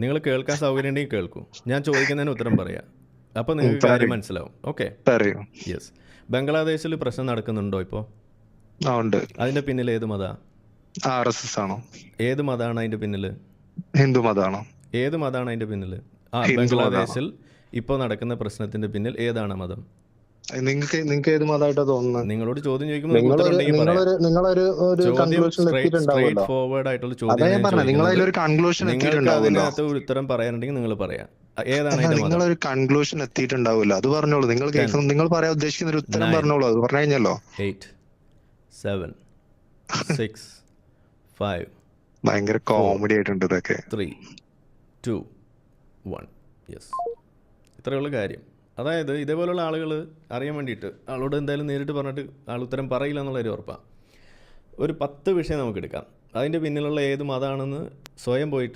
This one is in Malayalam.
നിങ്ങൾ കേൾക്കാൻ സൗകര്യം ഉണ്ടെങ്കിൽ കേൾക്കൂ. ഞാൻ ചോദിക്കുന്നതിന് ഉത്തരം പറയാം. അപ്പോൾ നിങ്ങൾക്ക് കാര്യം മനസ്സിലാവും. ഓക്കെ? യെസ് ബംഗ്ലാദേശിൽ പ്രശ്നം നടക്കുന്നുണ്ടോ ഇപ്പോൾ ഉണ്ട്. അതിന്റെ പിന്നിൽ ഏത് മത? ആർ എസ് എസ് ആണോ? ഏത് മതമാണ് അതിന്റെ പിന്നിൽ ഹിന്ദു മതാണോ? ഏത് മതമാണ് അതിന്റെ പിന്നിൽ ആ ബംഗ്ലാദേശിൽ ഇപ്പോൾ നടക്കുന്ന പ്രശ്നത്തിന്റെ പിന്നിൽ ഏതാണ് മതം? നിങ്ങൾക്ക് നിങ്ങൾക്ക് ഏത് മതമായിട്ടാ തോന്നുന്നത്? നിങ്ങളോട് ചോദ്യം ഫോർവേഡ് ആയിട്ടുള്ള ചോദിക്കുന്നത്. നിങ്ങൾക്ക് അതിനകത്ത് ഒരു ഉത്തരം പറയാനുണ്ടെങ്കിൽ നിങ്ങൾ പറയാം. നിങ്ങളൊരു കൺക്ലൂഷൻ എത്തിയിട്ടുണ്ടാവില്ല അത് പറഞ്ഞോളൂ. നിങ്ങൾ നിങ്ങൾ പറയാൻ ഉദ്ദേശിക്കുന്ന ഒരു ഉത്തരം പറഞ്ഞോളൂ. അത് പറഞ്ഞു കഴിഞ്ഞല്ലോ. സെവൻ സിക്സ് ഫൈവ് ഭയങ്കര കോമഡി ആയിട്ടുണ്ട് ഇതൊക്കെ. ത്രീ ടു വൺ യെസ് ഇത്രയുള്ള കാര്യം. അതായത് ഇതേപോലുള്ള ആളുകൾ അറിയാൻ വേണ്ടിയിട്ട് ആളോട് എന്തായാലും നേരിട്ട് പറഞ്ഞിട്ട് ആൾ ഉത്തരം പറയില്ല എന്നുള്ളൊരു ഉറപ്പാണ് ഒരു പത്ത് വിഷയം നമുക്ക് എടുക്കാം. അതിന്റെ പിന്നിലുള്ള ഏത് മതമാണെന്ന് സ്വയം പോയിട്ട്